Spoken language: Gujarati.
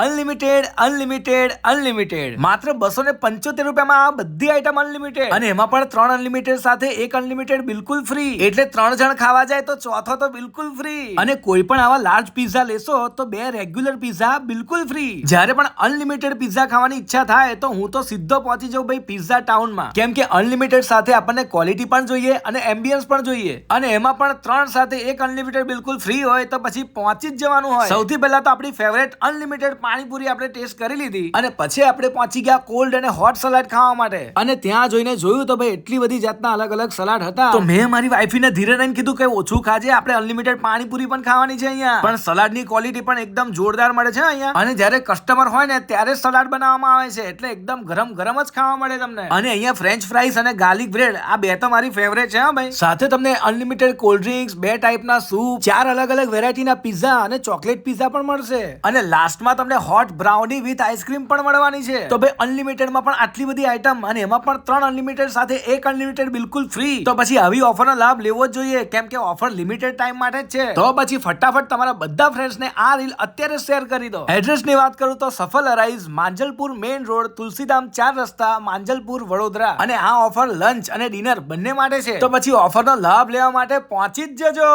અનલિમિટેડ અનલિમિટેડ અનલિમિટેડ માત્ર બસો ને પંચોતેર રૂપિયામાં આ બધી આઈટમ અનલિમિટેડ અને એમાં પણ ત્રણ અનલિમિટેડ સાથે એક અનલિમિટેડ બિલકુલ ફ્રી એટલે ત્રણ જણ ખાવા જાય તો ચોથો તો બિલકુલ ફ્રી અને કોઈ પણ આવા લાર્જ પિઝા લેશો તો બે રેગ્યુલર પિઝા બિલકુલ ફ્રી જ્યારે પણ અનલિમિટેડ પિઝા ખાવાની ઈચ્છા થાય તો હું તો સીધો પહોંચી જાઉં ભાઈ પિઝા ટાઉનમાં કેમ કે અનલિમિટેડ સાથે આપણને ક્વોલિટી પણ જોઈએ અને એમ્બિયન્સ પણ જોઈએ. અને એમાં પણ ત્રણ સાથે એક અનલિમિટેડ બિલકુલ ફ્રી હોય તો પછી પહોંચી જ જવાનું હોય. સૌથી પહેલા તો આપણી ફેવરેટ અનલિમિટેડ પાણીપુરી આપણે ટેસ્ટ કરી લીધી. અને પછી આપણે પહોંચી ગયા કોલ્ડ અને હોટ સલાડ ખાવા માટે. અને ત્યાં જોઈને જોયું તો ભાઈ એટલી બધી જાતના અલગ અલગ સલાડ હતા. તો મેં મારી વાઈફીને ધીરે રહીને કીધું કે ઓછું ખાજે આપણે અનલિમિટેડ પાણીપુરી પણ ખાવાની છે અહીંયા. પણ સલાડની ક્વોલિટી પણ એકદમ જોરદાર મળે છે અહીંયા. અને જ્યારે કસ્ટમર હોય ને ત્યારે જ સલાડ બનાવવામાં આવે છે. એટલે એકદમ ગરમ ગરમ જ ખાવા મળે તમને. અને અહીંયા ફ્રેન્ચ ફ્રાઈસ અને ગાર્લિક બ્રેડ આ બે તો મારી ફેવરેટ છે હા ભાઈ. સાથે તમને અનલિમિટેડ કોલ્ડ ડ્રિંક્સ બે ટાઈપના સૂપ ચાર અલગ અલગ વેરાયટીના પિઝા અને ચોકલેટ પિઝા પણ મળશે. અને લાસ્ટમાં તમને હોટ બ્રાઉની વિથ આઈસ્ક્રીમ પણ મળવાની છે. તો ભાઈ અનલિમિટેડમાં પણ આટલી બધી આઈટમ અને એમાં પણ ત્રણ અનલિમિટેડ સાથે એક અનલિમિટેડ બિલકુલ ફ્રી તો પછી આવી ઓફરનો લાભ લેવો જ જોઈએ. કેમ કે ઓફર લિમિટેડ ટાઈમ માટે જ છે. તો પછી ફટાફટ તમારા બધા ફ્રેન્ડ્સને આ રીલ અત્યારે શેર કરી દો. એડ્રેસની વાત કરું તો Safal arise Manjalpur main road Tulsidham ચાર રસ્તા માંજલપુર વડોદરા. અને આ ઓફર લંચ અને ડિનર બંને માટે છે. તો પછી ઓફરનો લાભ લેવા માટે પહોંચી જ જજો.